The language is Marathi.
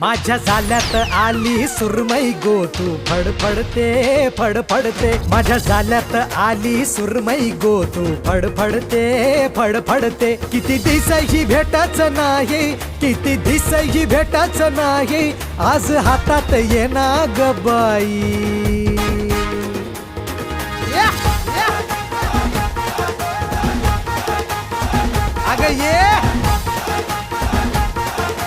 माझ्या झाल्यात आली सुरमई गो तू फडफडते फडफडते. माझ्या झाल्यात आली सुरमई गो तू फडफडते फडफडते. किती दिस ही भेटाच नाही किती दिस ही भेटाच नाही आज हातात येना ग बाई. अगं ये.